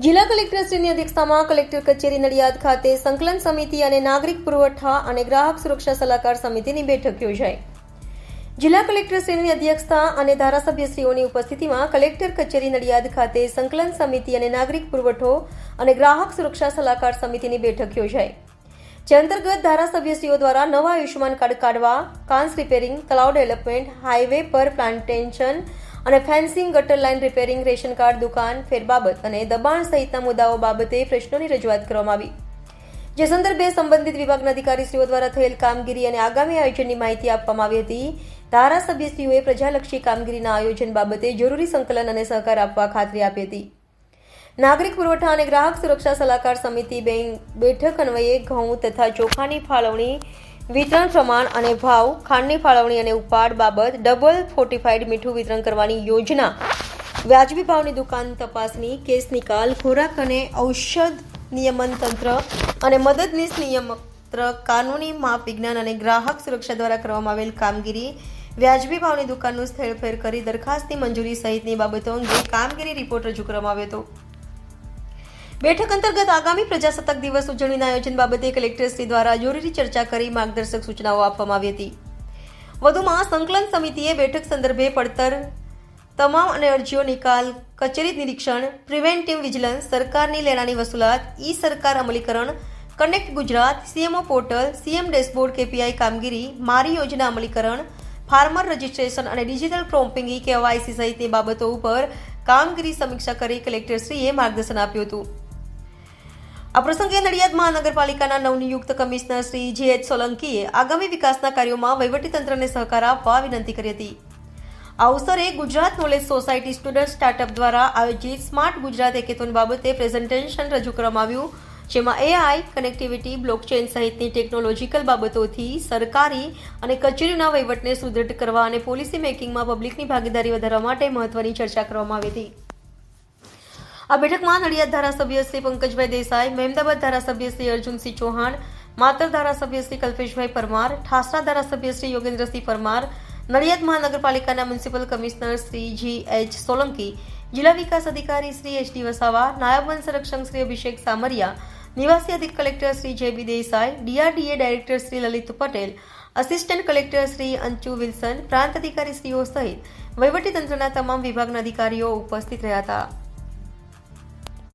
જિલ્લા કલેક્ટરશ્રીની અધ્યક્ષતામાં કલેક્ટર કચેરી નડિયાદ ખાતે સંકલન સમિતિ અને નાગરિક પુરવઠા અને ગ્રાહક સુરક્ષા સલાહકાર સમિતિની બેઠક યોજાઈ. જિલ્લા કલેક્ટરશ્રીની અધ્યક્ષતા અને ધારાસભ્યશ્રીઓની ઉપસ્થિતિમાં કલેક્ટર કચેરી નડિયાદ ખાતે સંકલન સમિતિ અને નાગરિક પુરવઠો અને ગ્રાહક સુરક્ષા સલાહકાર સમિતિની બેઠક યોજાઈ. જે અંતર્ગત ધારાસભ્યશ્રીઓ દ્વારા નવા આયુષ્યમાન કાર્ડ કાઢવા કાન્સ રિપેરિંગ તલાવ ડેવલપમેન્ટ હાઈવે પર પ્લાન્ટેશન અને ફેન્સિંગ, ગટર લાઇન રિપેરિંગ, રેશન કાર્ડ, દુકાન ફેર બાબત અને દબાણ સહિતના મુદ્દાઓ બાબતે પ્રશ્નોની રજૂઆત કરવામાં આવી. જે સંદર્ભે સંબંધિત વિભાગના અધિકારીશ્રીઓ દ્વારા થયેલ કામગીરી અને આગામી આયોજનની માહિતી આપવામાં આવી હતી. ધારાસભ્યશ્રીઓએ પ્રજાલક્ષી કામગીરીના આયોજન બાબતે જરૂરી સંકલન અને સહકાર આપવા ખાતરી આપી હતી. નાગરિક પુરવઠા અને ગ્રાહક સુરક્ષા સલાહકાર સમિતિ બેઠક અન્વયે ઘઉં તથા ચોખાની ફાળવણી વિતરણ પ્રમાણ અને ભાવ, ખાંડની ફાળવણી અને ઉપાડ બાબત, ડબલ ફોર્ટિફાઈડ મીઠું વિતરણ કરવાની યોજના. વ્યાજબી ભાવની દુકાન તપાસણી કેસ નિકાલ, ખોરાક અને ઔષધ નિયમન તંત્ર અને મદદનીશ નિયમત્ર કાનૂની માપ વિજ્ઞાન અને ગ્રાહક સુરક્ષા દ્વારા કરવામાં આવેલ કામગીરી, વ્યાજબી ભાવની દુકાનનું સ્થળફેર કરી દરખાસ્તની મંજૂરી સહિતની બાબતો અંગે કામગીરી રિપોર્ટ રજૂ કરવામાં આવ્યો હતો. બેઠક અંતર્ગત આગામી પ્રજાસત્તાક દિવસ ઉજવણીના આયોજન બાબતે કલેક્ટરશ્રી દ્વારા જરૂરી ચર્ચા કરી માર્ગદર્શક સૂચનાઓ આપવામાં આવી હતી. વધુમાં સંકલન સમિતિએ બેઠક સંદર્ભે પડતર તમામ અને અરજીઓ નિકાલ, કચેરી નિરીક્ષણ, પ્રિવેન્ટિવ વિજિલન્સ, સરકારની લેણાની વસૂલાત ઈ સરકાર અમલીકરણ, connect Gujarat, CMO portal, CM dashboard, KPI કામગીરી, મારી યોજના અમલીકરણ, ફાર્મર રજિસ્ટ્રેશન અને ડિજિટલ ક્રોમ્પિંગ ઈ કેવાયસી સહિતની બાબતો ઉપર કામગીરી સમીક્ષા કરી કલેક્ટરશ્રીએ માર્ગદર્શન આપ્યું હતું. આ પ્રસંગે નડિયાદ મહાનગરપાલિકાના નવનિયુક્ત કમિશનર શ્રી જે એચ સોલંકીએ આગામી વિકાસના કાર્યોમાં વહીવટીતંત્રને સહકાર આપવા વિનંતી કરી હતી. આ અવસરે Gujarat knowledge society student startup દ્વારા આયોજિત સ્માર્ટ ગુજરાત એકેથોન બાબતે પ્રેઝન્ટેશન રજૂ કરવામાં આવ્યું, જેમાં એઆઈ કનેક્ટિવિટી બ્લોકચેન સહિતની ટેકનોલોજીકલ બાબતોથી સરકારી અને કચેરીના વહીવટને સુદૃઢ કરવા અને પોલિસી મેકિંગમાં પબ્લિકની ભાગીદારી વધારવા માટે મહત્વની ચર્ચા કરવામાં આવી હતી. આ બેઠકમાં નડિયાદ ધારાસભ્ય શ્રી પંકજભાઈ દેસાઈ, મહેમદાબાદ ધારાસભ્ય શ્રી અર્જુનસિંહ ચૌહાણ, માતર ધારાસભ્ય શ્રી કલ્પેશભાઈ પરમાર, ઠાસરા ધારાસભ્ય શ્રી યોગેન્દ્રસિંહ પરમાર, નડિયાદ મહાનગરપાલિકાના municipal commissioner Shri G H Solanki, જિલ્લા વિકાસ અધિકારી શ્રી એચ ડી વસાવા, નાયબ વન સંરક્ષક શ્રી અભિષેક સામરિયા, નિવાસી અધિક collector Shri J B Desai, DRDA director Shri Lalit Patel, assistant collector Shri Anchu Wilson, પ્રાંત અધિકારી શ્રીઓ સહિત વહીવટીતંત્રના તમામ વિભાગના અધિકારીઓ ઉપસ્થિત રહ્યા હતા.